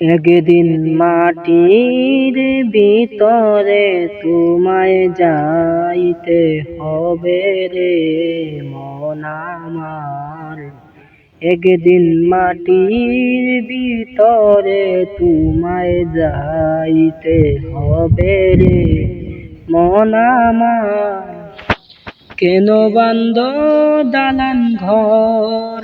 একদিন মাটির ভিতরে তোমায় যাইতে হবে রে মন আমার। একদিন মাটির ভিতরে তোমায় যাইতে হবে রে মন আমার। কেন বান্দ দালান ঘর?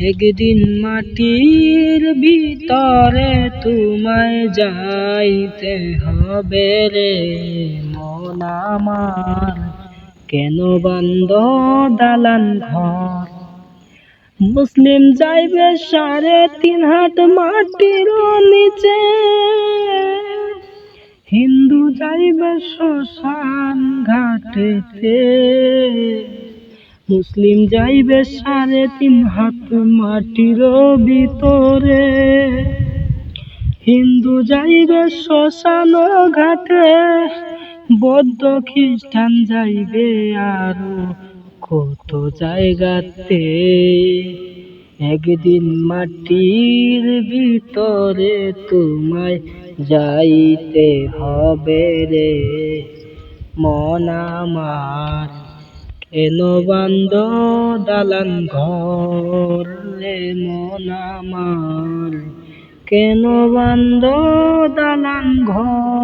একদিন মাটির ভিতরে তোমায় যাইতে হবে রে, মন আমার। কেন বান্দ দালান ঘর? মুসলিম যাইবে সাড়ে তিন হাত মাটির নিচে। হিন্দু যাইবে শ্মশান ঘাটেতে। মুসলিম যাইবে সাড়ে তিন হাত মাটির ভিতরে। হিন্দু যাইবে শ্মশান ঘাটে, বৌদ্ধ খ্রিস্টান যাইবে আরও কত জায়গাতে। একদিন মাটির ভিতরে তোমায় যাইতে হবে রে। মন আমার কেন বান্দ দালান ঘর রে, মন আমার কেন বান্দ দালান ঘর?